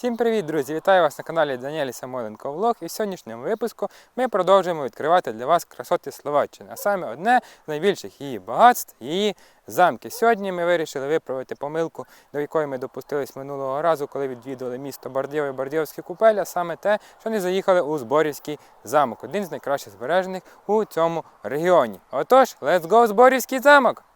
Всім привіт, друзі! Вітаю вас на каналі Даніелі Самойленко Влог. І в сьогоднішньому випуску ми продовжуємо відкривати для вас красоти Словаччини, а саме одне з найбільших її багатств її замки. Сьогодні ми вирішили виправити помилку, до якої ми допустились минулого разу, коли відвідували місто Бардєв і Бардєвські купелі, а саме те, що не заїхали у Зборівський замок, один з найкращих збережених у цьому регіоні. Отож, let's go Зборівський замок!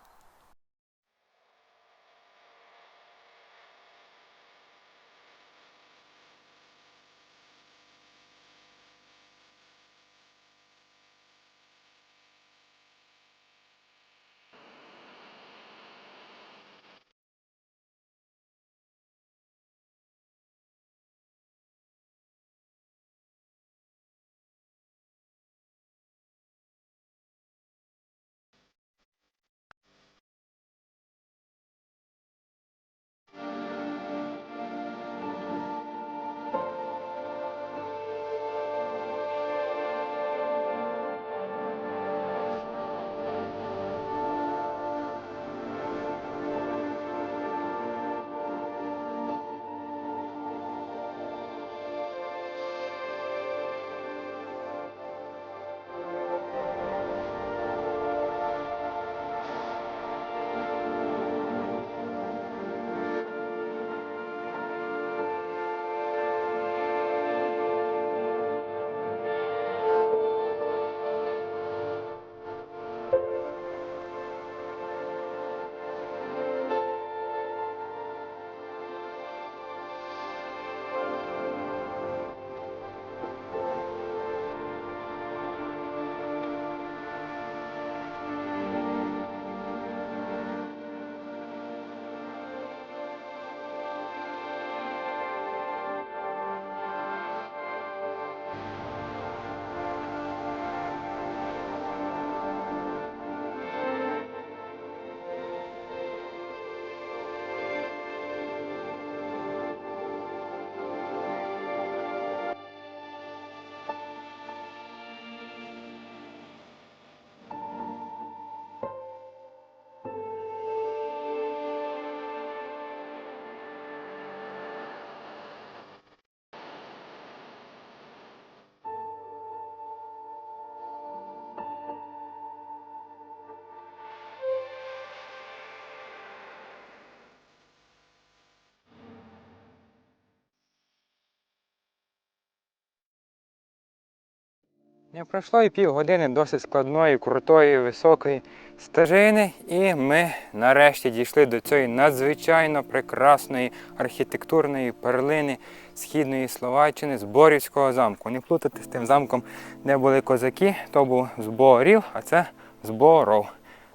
Не пройшло і півгодини досить складної, крутої, високої стежини, і ми нарешті дійшли до цієї надзвичайно прекрасної архітектурної перлини східної Словаччини Зборівського замку. Не плутати з тим замком, де були козаки, то був Зборів, а це Зборов.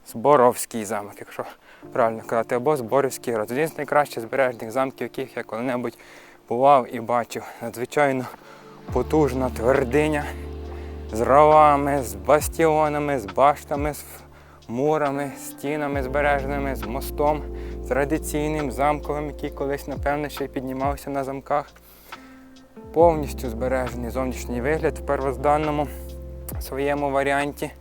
Зборовський замок, якщо правильно казати, або Зборівський род. Один з найкращих збережених замків, яких я коли-небудь бував і бачив. Надзвичайно потужна твердиня з ровами, з бастіонами, з баштами, з мурами, стінами збереженими, з мостом, з традиційним замковим, який колись, напевно, ще й піднімався на замках. Повністю збережений зовнішній вигляд в первозданному своєму варіанті.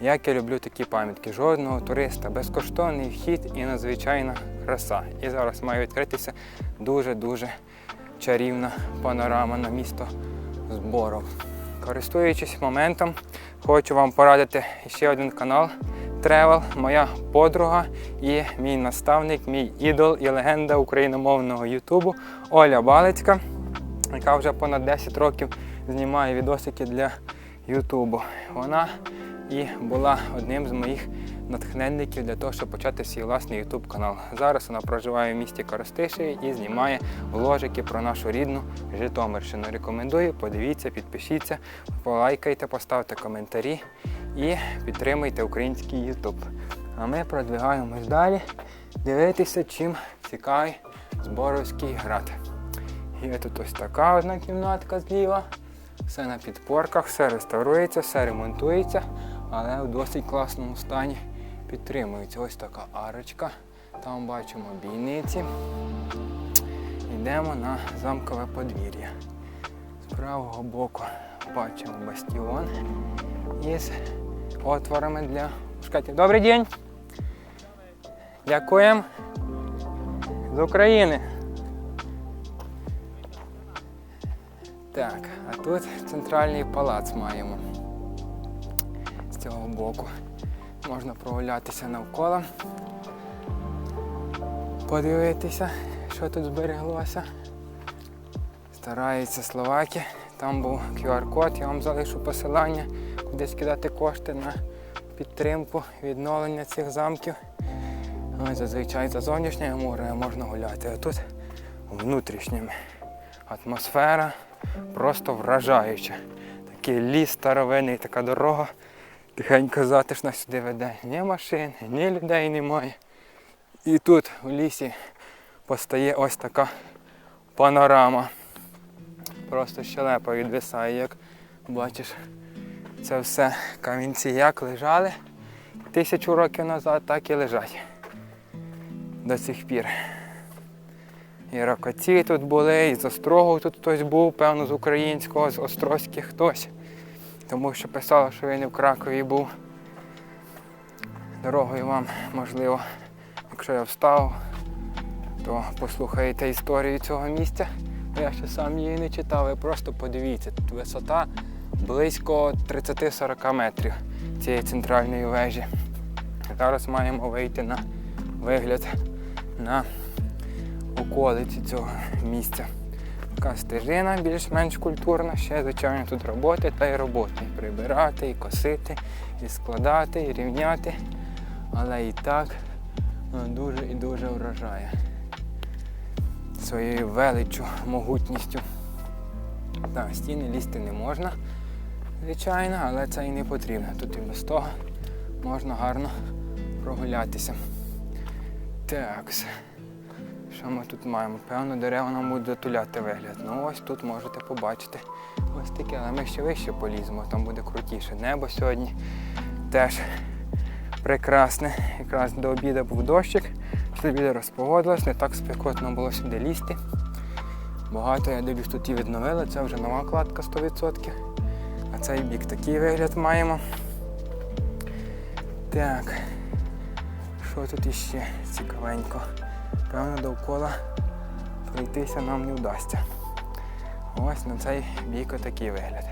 Як я люблю такі пам'ятки, жодного туриста, безкоштовний вхід і надзвичайна краса. І зараз має відкритися дуже-дуже чарівна панорама на місто Зборов. Користуючись моментом, хочу вам порадити ще один канал Travel, моя подруга і мій наставник, мій ідол і легенда україномовного Ютубу Оля Балицька, яка вже понад 10 років знімає відосики для Ютубу. Вона і була одним з моїх натхненників для того, щоб почати свій власний Ютуб канал. Зараз вона проживає в місті Коростиші і знімає вложики про нашу рідну Житомирщину. Рекомендую, подивіться, підпишіться, полайкайте, поставте коментарі і підтримуйте український Ютуб. А ми продвигаємось далі дивитися, чим цікавий Зборовський град. Є тут ось така одна кімнатка зліва. Все на підпорках, все реставрується, все ремонтується, але в досить класному стані підтримується. Ось така арочка. Там бачимо бійниці. Йдемо на замкове подвір'я. З правого боку бачимо бастіон із отворами для шкатів. Добрий день! Дякуємо. З України. Так, а тут центральний палац маємо. З цього боку можна прогулятися навколо, подивитися, що тут збереглося. Стараються словаки. Там був QR-код, я вам залишу посилання, куди скидати кошти на підтримку відновлення цих замків. Ось зазвичай за зовнішнє море можна гуляти, а тут внутрішнім. Атмосфера просто вражаюча. Такий ліс старовинний, така дорога, тихенько затишна сюди веде. Ні машин, ні людей немає. І тут у лісі постає ось така панорама. Просто щелепа відвисає, як бачиш. Це все камінці як лежали тисячу років назад, так і лежать до сих пір. І ракоці тут були, і з Острогу тут хтось був, певно, з українського, з Острозьких хтось. Тому що писало, що він і в Кракові був. Дорогою вам, можливо, якщо я встав, то послухаєте історію цього місця. Я ще сам її не читав, ви просто подивіться, тут висота близько 30-40 метрів цієї центральної вежі. Зараз маємо вийти на вигляд на околиці цього місця. Така стежина більш-менш культурна, ще звичайно тут роботи та й роботи. І прибирати, і косити, і складати, і рівняти. Але і так дуже і дуже вражає своєю величчю, могутністю. Так, стіни лізти не можна, звичайно, але це і не потрібно. Тут і без того можна гарно прогулятися. Так. Що ми тут маємо? Певно, дерева нам будуть затуляти вигляд. Ну ось тут можете побачити. Ось таке, але ми ще вище поліземо, там буде крутіше. Небо сьогодні теж прекрасне. Якраз до обіду був дощик, після обіду розпогодилось, не так спекотно було сюди лізти. Багато, я дивлюсь, тут і відновили, це вже нова кладка 100%. А цей бік такий вигляд маємо. Так, що тут іще цікавенько? Певно, довкола пройтися нам не вдасться. Ось на цей бік отакий вигляд.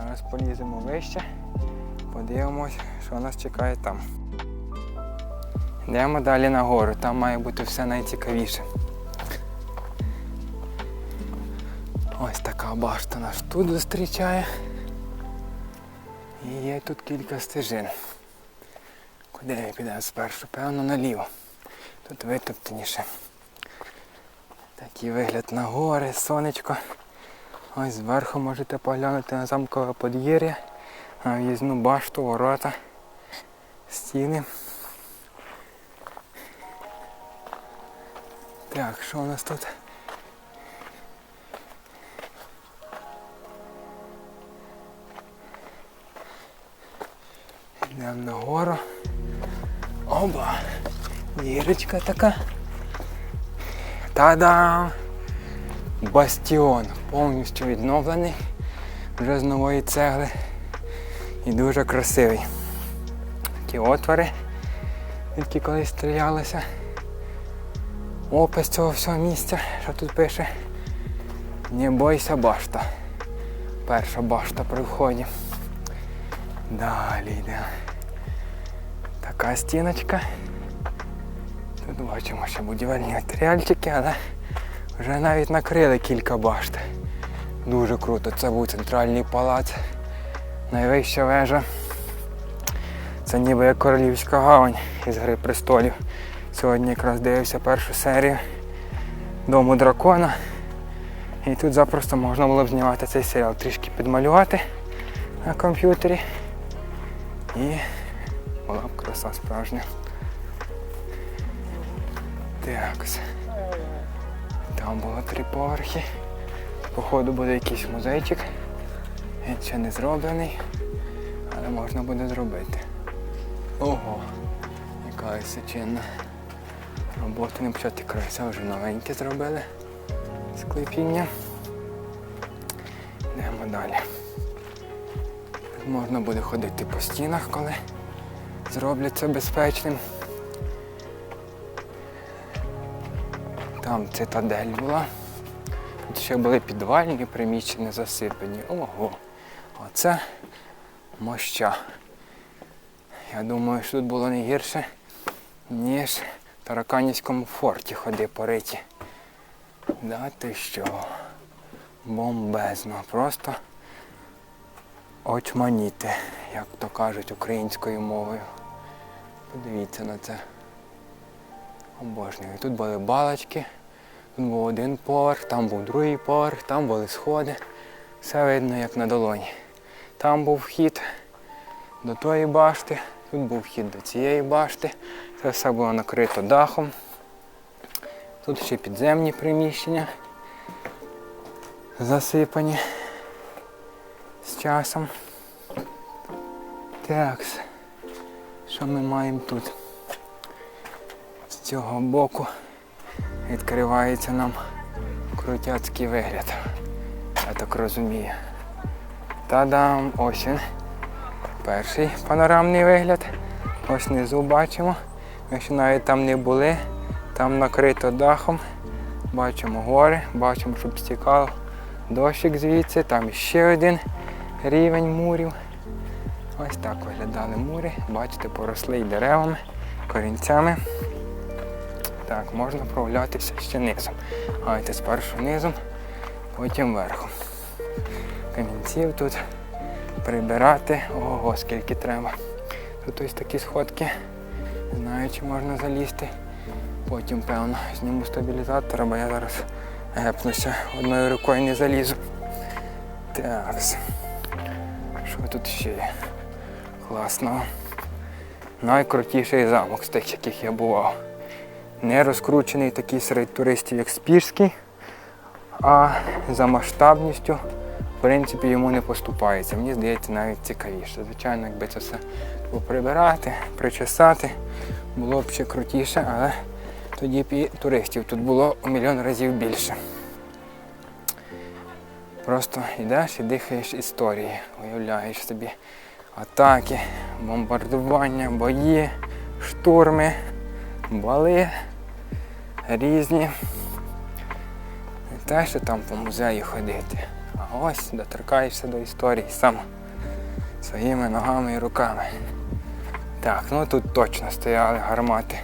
Зараз поліземо вище, подивимось, що нас чекає там. Йдемо далі нагору, там має бути все найцікавіше. Ось така башта нас тут зустрічає. І є тут кілька стежин. Куди я підемо спершу? Певно наліво. Тут витоптаніше. Такий вигляд на гори, сонечко. Ось зверху можете поглянути на замкове подвір'я, на в'їзну башту, ворота, стіни. Так, що у нас тут? Йдемо нагору. Оба! Дірочка така. Та-дам! Бастіон повністю відновлений, вже з нової цегли і дуже красивий. Такі отвори, які колись стрілялися. Опис цього всього місця, що тут пише. Не бойся башта. Перша башта при вході. Далі йде. Така стіночка. Тут бачимо ще будівельні матеріальчики, але вже навіть накрили кілька башт. Дуже круто. Це був центральний палац. Найвища вежа. Це ніби як королівська гавань із Гри престолів. Сьогодні якраз дивився першу серію Дому дракона. І тут запросто можна було б знімати цей серіал, трішки підмалювати на комп'ютері. І була б краса справжня. Так. Там було три поверхи. Походу буде якийсь музейчик. Він ще не зроблений, але можна буде зробити. Ого, яка височинна. Роботи не почати край. Це вже новеньке зробили. Склепіння. Йдемо далі. Можна буде ходити по стінах, коли зроблять це безпечним. Там цитадель була. тут ще були підвальні приміщення засипані. Ого. Оце моща. Я думаю, що тут було не гірше, ніж в Тараканівському форті ходи пориті. Да ти що? Бомбезно. Просто очманіти, як то кажуть українською мовою. Подивіться на це. Обожнюю. Тут були балочки, тут був один поверх, там був другий поверх, там були сходи. Все видно як на долоні. Там був вхід до тої башти, тут був вхід до цієї башти. Це все було накрито дахом. Тут ще підземні приміщення засипані з часом. Так, що ми маємо тут? З цього боку відкривається нам крутяцький вигляд. Я так розумію. Та-дам! Ось він. Перший панорамний вигляд. Ось внизу бачимо. Ми ще навіть там не були. Там накрито дахом. Бачимо гори, бачимо, щоб стікав дощик звідси, там ще один рівень мурів. Ось так виглядали мури. Бачите, поросли й деревами, корінцями. Так, можна прогулятися ще низом. Гайте спершу низом, потім верхом. Камінців тут прибирати. Ого, скільки треба. Тут ось такі сходки. Знаю, чи можна залізти. Потім, певно, зніму стабілізатор, бо я зараз гепнуся, одною рукою не залізу. Так. Що тут ще є? Класного. Найкрутіший замок з тих, яких я бував. Не розкручений такий серед туристів, як Спірський, а за масштабністю, в принципі, йому не поступається. Мені здається, навіть цікавіше. Звичайно, якби це все поприбирати, причесати, було б ще крутіше, але тоді б і туристів тут було у мільйон разів більше. Просто йдеш і дихаєш історії, уявляєш собі атаки, бомбардування, бої, штурми, бали різні. Не те, що там по музеї ходити, а ось доторкаєшся до історії сам своїми ногами і руками. Так, ну тут точно стояли гармати.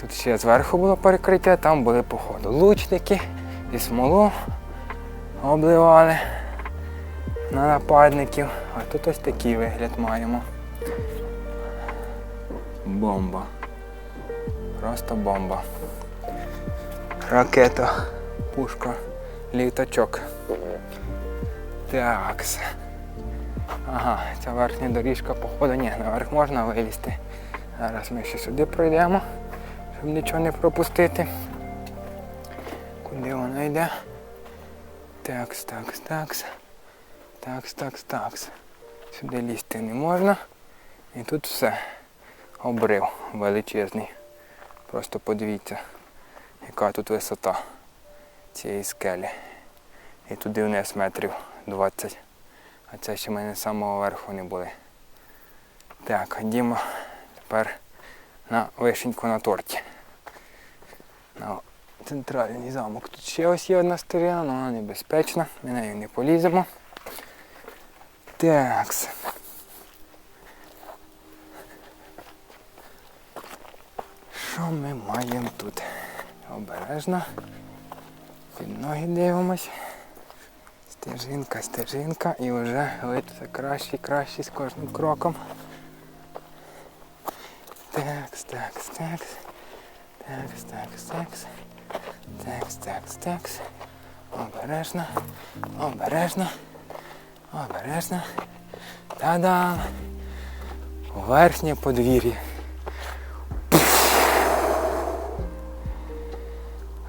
Тут ще зверху було перекриття, там були походу лучники і смолу обливали на нападників. А тут ось такий вигляд маємо. Бомба. Просто бомба. Ракета, пушка, літачок. Такс. Ага, ця верхня доріжка, походу, ні, наверх можна вилізти. Зараз ми ще сюди пройдемо, щоб нічого не пропустити. Куди вона йде? Такс, такс, такс. Такс, такс, такс. Сюди лізти не можна. І тут все. Обрив величезний. Просто подивіться, яка тут висота цієї скелі. І туди вниз метрів 20. А це ще ми не з самого верху не були. Так, ходімо тепер на вишеньку на торті. На центральний замок. Тут ще ось є одна сторона, але вона небезпечна, ми нею не поліземо. Такс. Що ми маємо тут? Обережно. Під ноги дивимось. Стежинка, стежинка і вже вид все краще і краще з кожним кроком. Такс, такс, такс. Такс, такс, такс. Такс, такс, такс. Обережно. Обережно. Обережно. Та-дам! Верхнє подвір'я.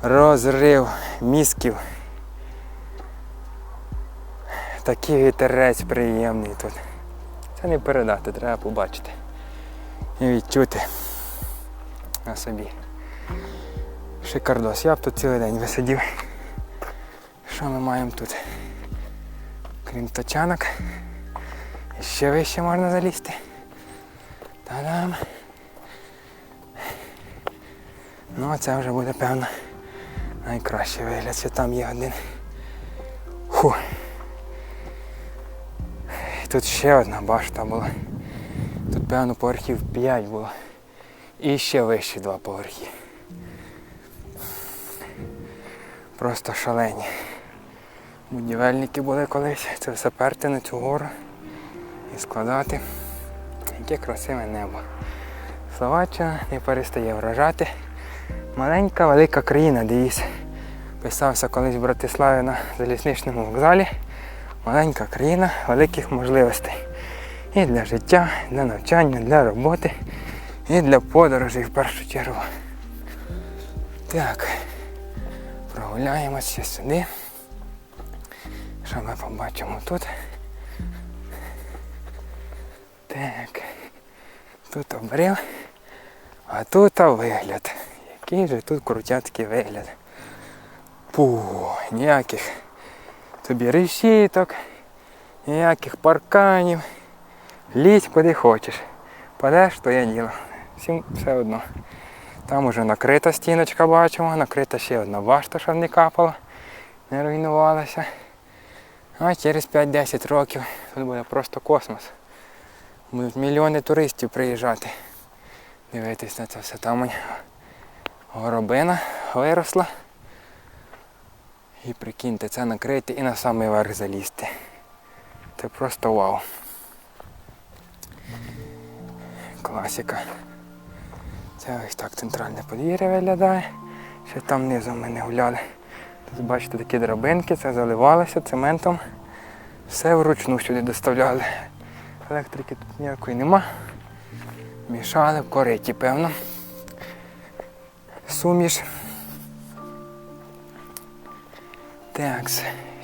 Розрив мізків. Такий вітерець приємний тут. Це не передати, треба побачити. І відчути на собі. Шикардос. Я б тут цілий день висидів. Що ми маємо тут? Крім тачанок. І ще вище можна залізти. Та-дам. Ну це вже буде певно Найкращий вигляд, ще там є один. Фу. Тут ще одна башта була. Тут, певно, поверхів 5 було. І ще вище два поверхи. Просто шалені. Будівельники були колись. Це все перти на цю гору і складати. Яке красиве небо. Словаччина не перестає вражати. Маленька велика країна, девіз. Писався колись в Братиславі на залізничному вокзалі. Маленька країна великих можливостей. І для життя, і для навчання, для роботи, і для подорожей в першу чергу. Так, прогуляємося сюди. Що ми побачимо тут? Так. Тут обрив, а тут вигляд. Який же тут крутяцький вигляд. Пу, ніяких тобі решіток, ніяких парканів. Лізь куди хочеш. Падеш, то є діло. Всім все одно. Там уже накрита стіночка бачимо, накрита ще одна башта, щоб не капало, не руйнувалася. А через 5-10 років тут буде просто космос. Будуть мільйони туристів приїжджати. Дивитись на це все. Там горобина виросла. І прикиньте, це накрити і на самий верх залізти. Це просто вау. Класика. Це ось так центральне подвір'я виглядає. Ще там внизу ми не гуляли. Тут бачите такі драбинки, це заливалося цементом. Все вручну сюди доставляли. Електрики тут ніякої нема. Мішали в кориті, певно. Суміш. Так,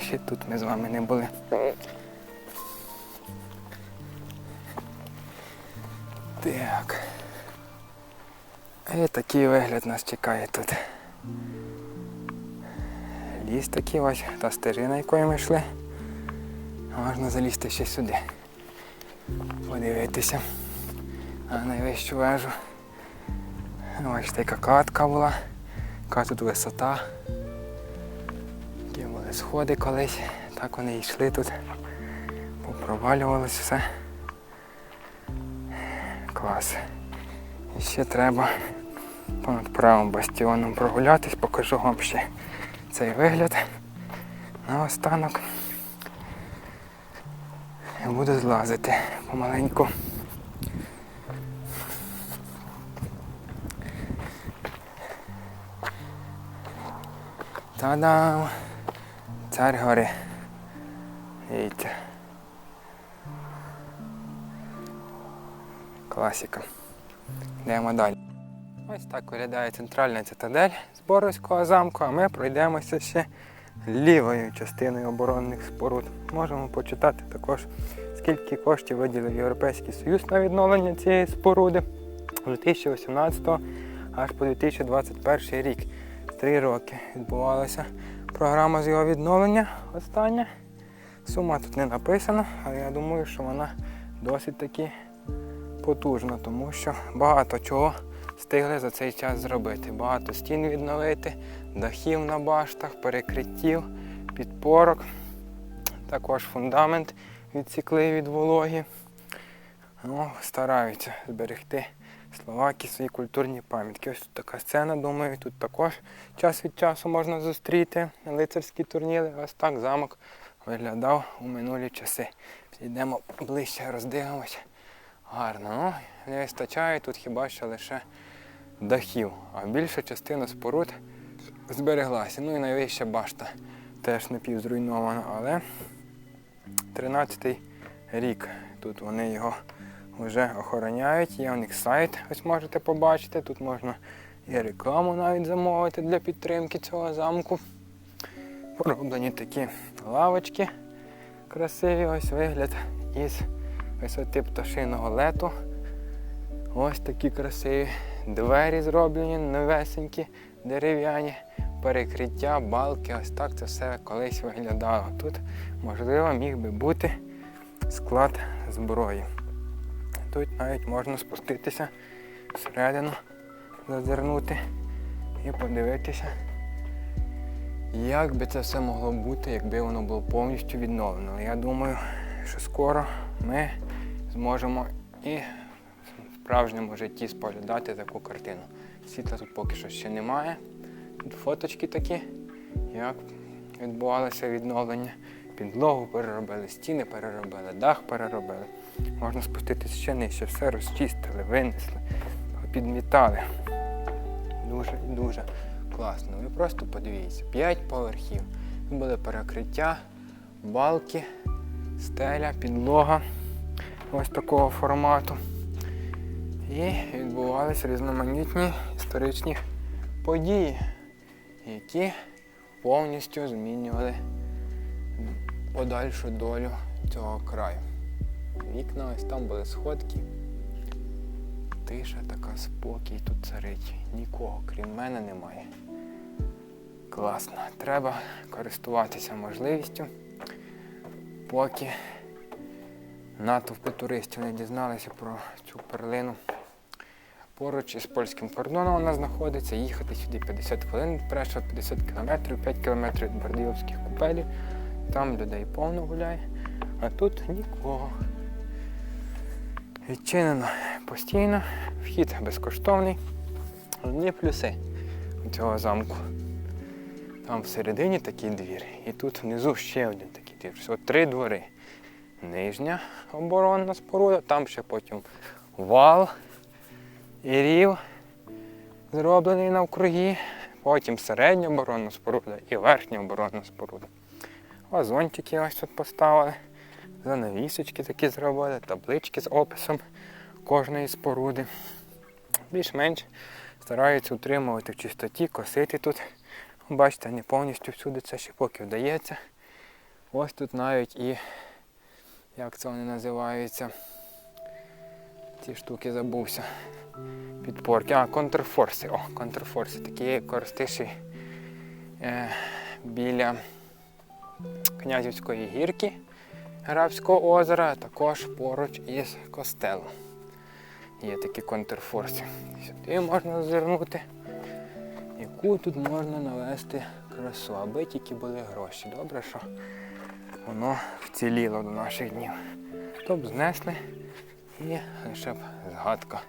ще тут ми з вами не були. Так. І такий вигляд нас чекає тут. Ліс такий ось, та стежина, якою ми йшли. Можна залізти ще сюди. Подивитися на найвищу вежу. Бачите, яка катка була, яка тут висота. Які були сходи колись. Так вони йшли тут. Попровалювалось все. Клас. І ще треба понад правим бастіоном прогулятись, покажу вам ще цей вигляд на останок. Буду злазити помаленьку. Та-дам! Цар гори. Дивіться. Класика. Йдемо далі. Ось так виглядає центральна цитадель з Боровського замку, а ми пройдемося ще лівою частиною оборонних споруд. Можемо почитати також, скільки коштів виділив Європейський Союз на відновлення цієї споруди з 2018 аж по 2021 рік. Три роки відбувалася програма з його відновлення остання. Сума тут не написана, але я думаю, що вона досить таки потужна, тому що багато чого встигли за цей час зробити. Багато стін відновити, дахів на баштах, перекриттів, підпорок. Також фундамент відсікли від вологі. Ну, стараються зберегти Словаки свої культурні пам'ятки. Ось тут така сцена, думаю, тут також час від часу можна зустріти лицарські турніри. Ось так замок виглядав у минулі часи. Йдемо ближче, роздивимося. Гарно. Ну, не вистачає тут хіба що лише дахів, а більша частина споруд збереглася. Ну і найвища башта теж напівзруйнована, але 13-й рік тут вони його вже охороняють. Є у них сайт, ось можете побачити. Тут можна і рекламу навіть замовити для підтримки цього замку. Пороблені такі лавочки красиві, ось вигляд із висоти пташиного лету. Ось такі красиві двері зроблені, новесенькі, дерев'яні, перекриття, балки. Ось так це все колись виглядало. Тут, можливо, міг би бути склад зброї. Тут навіть можна спуститися всередину, зазирнути і подивитися, як би це все могло бути, якби воно було повністю відновлено. Я думаю, що скоро ми зможемо і в справжньому житті споглядати таку картину. Світла тут поки що ще немає. Тут фоточки такі, як відбувалося відновлення. Підлогу переробили, стіни переробили, дах переробили. Можна спуститися ще нижче, все розчистили, винесли, підмітали. Дуже дуже класно. Ви просто подивіться, 5 поверхів. Були перекриття, балки, стеля, підлога ось такого формату. І відбувалися різноманітні історичні події, які повністю змінювали подальшу долю цього краю. Вікна ось там були сходки. Тиша така, спокій тут царить. Нікого, крім мене, немає. Класно. Треба користуватися можливістю, поки натовпи туристів не дізналися про цю перлину. Поруч із польським кордоном вона знаходиться. Їхати сюди 50 хвилин, перша 50 кілометрів, 5 кілометрів від Бардіївських купелів. Там людей повно гуляє, а тут нікого. Відчинено постійно, вхід безкоштовний. Одні плюси у цього замку. Там всередині такий двір, і тут внизу ще один такий двір. Всього три двори. Нижня оборонна споруда, там ще потім вал і рів зроблений навкруги, потім середня оборонна споруда і верхня оборонна споруда. Вазончики ось тут поставили, занавісочки такі зробили, таблички з описом кожної споруди. Більш-менш стараються утримувати в чистоті, косити тут. Бачите, не повністю всюди це ще поки вдається. Ось тут навіть і, як це вони називаються, ці штуки забувся. Підпорки. А, контрфорси. О, контрфорси. Такі користиші е, біля Князівської гірки Грабського озера, також поруч із костелом. Є такі контрфорси. Сюди можна зазирнути, яку тут можна навести красу, аби тільки були гроші. Добре, що воно вціліло до наших днів. Тобто знесли і лише б згадка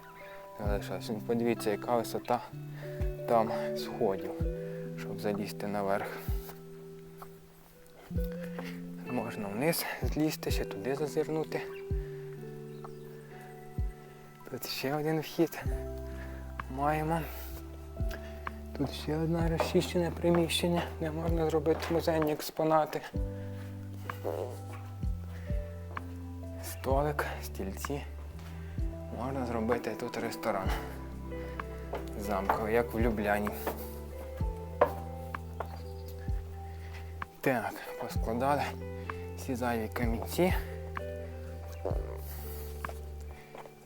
залишилася. Ну, Подивіться, яка висота там сходів, щоб залізти наверх. Можна вниз злізти, ще туди зазирнути. Тут ще один вхід маємо. Тут ще одне розчищене приміщення, де можна зробити музейні експонати. Столик, стільці. Можна зробити тут ресторан замковий, як в Любляні. Так, поскладали всі зайві камінці.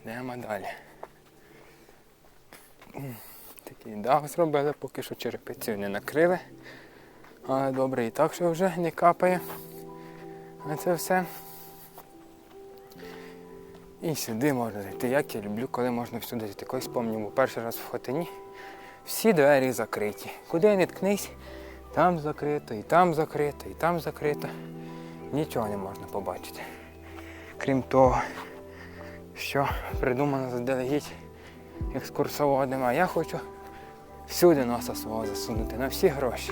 Йдемо далі. Такий дах зробили, поки що черепицю не накрили. Але добре і так, що вже не капає. А це все. І сюди можна зайти. Як я люблю, коли можна всюди зайти. Колись пам'ятаю, перший раз в Хотині. Всі двері закриті. Куди не ткнись, там закрито, і там закрито, і там закрито. Нічого не можна побачити. Крім того, що придумано заздалегідь екскурсоводом, а я хочу всюди носа свого засунути, на всі гроші.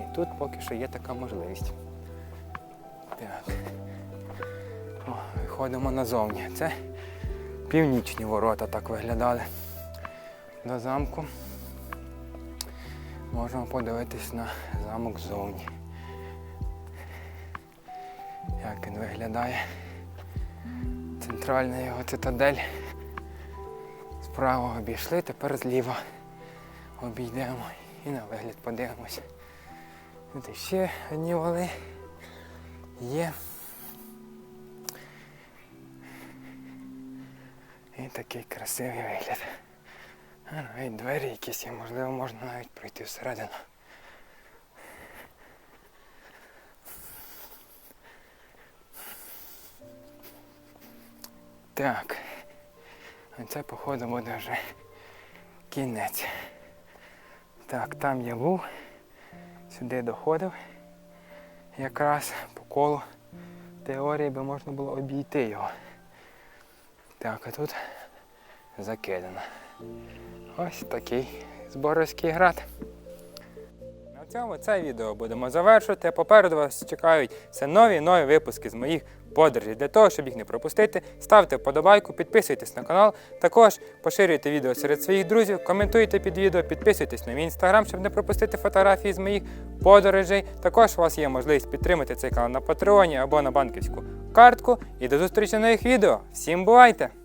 І тут поки що є така можливість. Так. О, виходимо назовні. Це північні ворота так виглядали до замку. Можемо подивитись на замок ззовні. Як він виглядає. Центральна його цитадель. Справа обійшли, тепер зліва обійдемо і на вигляд подивимося. Тут ще одні вали є. І такий красивий вигляд. А навіть двері якісь є, можливо, можна навіть пройти всередину. Так. Це, походу, буде вже кінець. Так, там я був, сюди доходив. Якраз по колу теорії би можна було обійти його. Так, а тут закидано. Ось такий зборовський град. На цьому це відео будемо завершувати. Попереду вас чекають все нові нові випуски з моїх подорожей. Для того, щоб їх не пропустити, ставте вподобайку, підписуйтесь на канал. Також поширюйте відео серед своїх друзів, коментуйте під відео, підписуйтесь на мій інстаграм, щоб не пропустити фотографії з моїх подорожей. Також у вас є можливість підтримати цей канал на Патреоні або на банківську картку. І до зустрічі в нових відео. Всім бувайте!